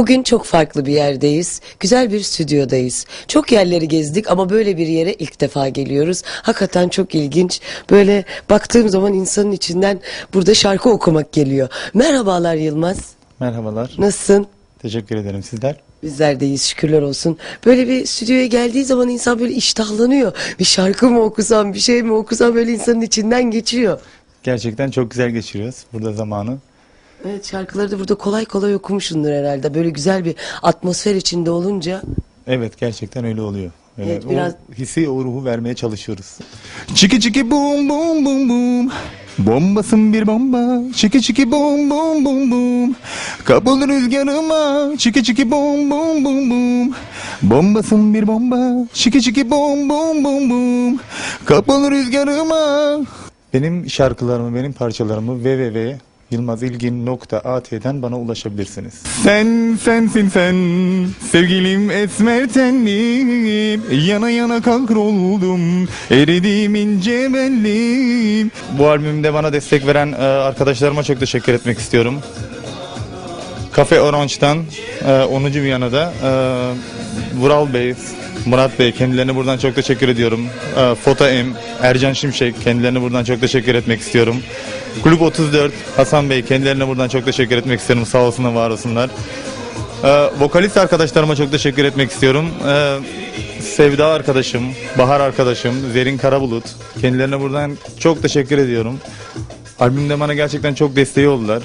Bugün çok farklı bir yerdeyiz. Güzel bir stüdyodayız. Çok yerleri gezdik ama böyle bir yere ilk defa geliyoruz. Hakikaten çok ilginç. Böyle baktığım zaman insanın içinden burada şarkı okumak geliyor. Merhabalar Yılmaz. Merhabalar. Nasılsın? Teşekkür ederim. Sizler? Bizler deyiz şükürler olsun. Böyle bir stüdyoya geldiği zaman insan böyle iştahlanıyor. Bir şarkı mı okusam, bir şey mi okusam böyle insanın içinden geçiyor. Gerçekten çok güzel geçiriyoruz burada zamanı. Evet şarkıları da burada kolay kolay okumuşsundur herhalde. Böyle güzel bir atmosfer içinde olunca. Evet gerçekten öyle oluyor. Ee, Evet, biraz- O hissi, o ruhu vermeye çalışıyoruz. Çiki çiki bum bum bum bum. Bombasın bir bomba. Çiki çiki bum bum bum bum. Kapılır rüzgarıma. Çiki çiki bum bum bum bum. Bombasın bir bomba. Çiki çiki bum bum bum bum. Kapılır rüzgarıma. Benim şarkılarımı, benim parçalarımı www yılmazilgin.at'den bana ulaşabilirsiniz. Sen sensin sen, sevgilim esmer tenlim, yana yana kahroldum, eridim ince bellim. Bu albümde bana destek veren e, arkadaşlarıma çok teşekkür etmek istiyorum. Cafe Orange'dan e, 10. Viyana'da e, Vural Bey, Murat Bey kendilerine buradan çok teşekkür ediyorum. E, Foto M, Ercan Şimşek kendilerine buradan çok teşekkür etmek istiyorum. Kulüp 34, Hasan Bey kendilerine buradan çok teşekkür etmek istiyorum. Sağ olsunlar, var olsunlar. E, vokalist arkadaşlarıma çok teşekkür etmek istiyorum. E, Sevda arkadaşım, Bahar arkadaşım, Zerin Karabulut kendilerine buradan çok teşekkür ediyorum. Albümde bana gerçekten çok desteği oldular.